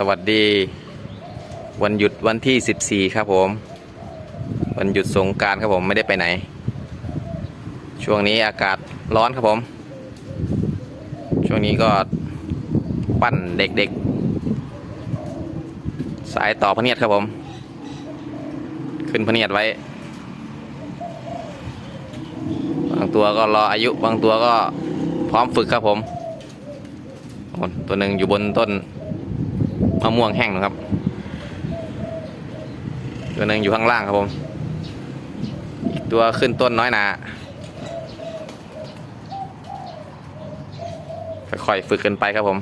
สวัสดี วันหยุดวันที่ 14 ครับผม วันหยุดสงการครับผมไม่ได้ไปไหน ช่วงนี้อากาศร้อนครับผม ช่วงนี้ก็ปั้นเด็กๆ สายต่อพเนียดครับผม ขึ้นพเนียดไว้ บางตัวก็รออายุบางตัวก็พร้อมฝึกครับผม ตัวหนึ่งอยู่บนต้น มะม่วงแห้งนะครับ ตัวหนึ่งอยู่ข้างล่างครับผมอีกตัวขึ้นต้นน้อยหนาค่อยๆฝึกกันไปครับผม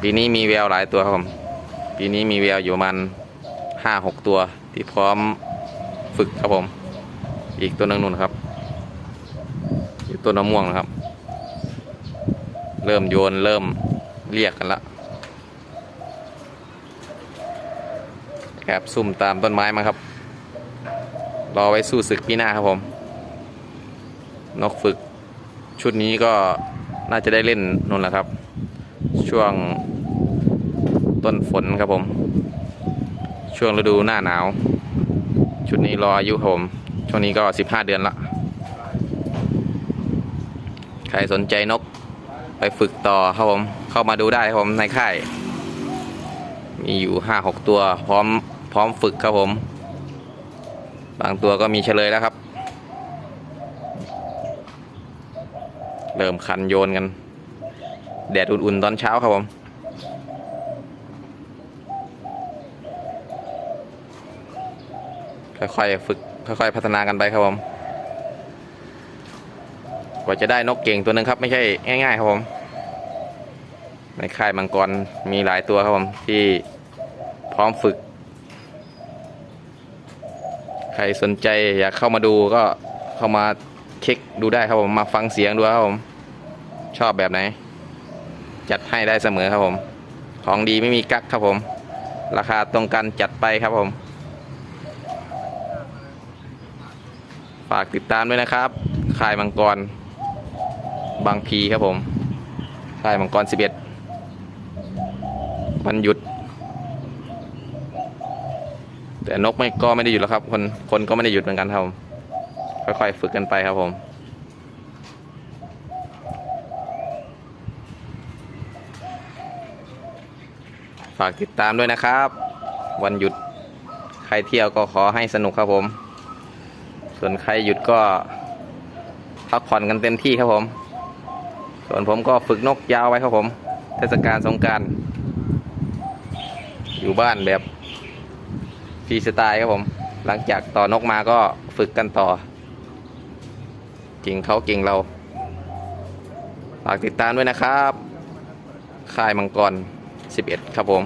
ปีนี้มีแววหลายตัวครับผม ปีนี้มีแววอยู่ประมันห้าหกตัวที่พร้อมฝึกครับผม อีกตัวหนึ่งนู่นครับอยู่ต้นมะม่วงนะครับ เริ่มโยนเริ่มเรียกกันละ แอบซุ่มตามต้นไม้มาครับ รอไว้สู้ศึกปีหน้าครับผม นกฝึก ชุดนี้ก็น่าจะได้เล่นนู่นแหละครับ ช่วงต้นฝนครับผม ช่วงฤดูหน้าหนาว ชุดนี้รออายุผมช่วงนี้ก็ 15 เดือนละใครสนใจนกไปฝึกต่อครับผม เข้ามาดูได้ครับผมในค่าย มีอยู่ 5-6 ตัวพร้อม ร้อมฝึกครับผม บางตัวก็มีเฉลยแล้วครับ เริ่มคันโยนกัน แดดอุ่นๆตอนเช้าครับผมค่อยๆฝึกค่อยๆพัฒนากันไปครับผม กว่าจะได้นกเก่งตัวหนึ่งครับ ไม่ใช่ง่ายๆครับผม ในค่ายมังกรมีหลายตัวครับผมที่พร้อมฝึก ใครสนใจอยากเข้ามาดูก็เข้ามาเช็คดูได้ครับผมมาฟังเสียงดูครับผม ชอบแบบไหน จัดให้ได้เสมอครับผม ของดีไม่มีกักครับผม ราคาตรงกันจัดไปครับผม ฝากติดตามด้วยนะครับค่ายมังกร บางพีครับผมค่ายมังกร 11วันหยุด แต่นกไม่ก็ไม่ได้หยุดแล้วครับ คนคนก็ไม่ได้หยุดเหมือนกันครับค่อยๆฝึกกันไปครับผมฝากติดตามด้วยนะครับ วันหยุดใครเที่ยวก็ขอให้สนุกครับผม ส่วนใครหยุดก็พักผ่อนกันเต็มที่ครับผม ส่วนผมก็ฝึกนกยาวไว้ครับผม เทศกาลสงการ อยู่บ้านแบบ ฟรีสไตล์ครับผม หลังจากต่อนกมาก็ฝึกกันต่อ เก่งเขาเก่งเรา ฝากติดตามด้วยนะครับ ค่ายมังกร 11 ครับผม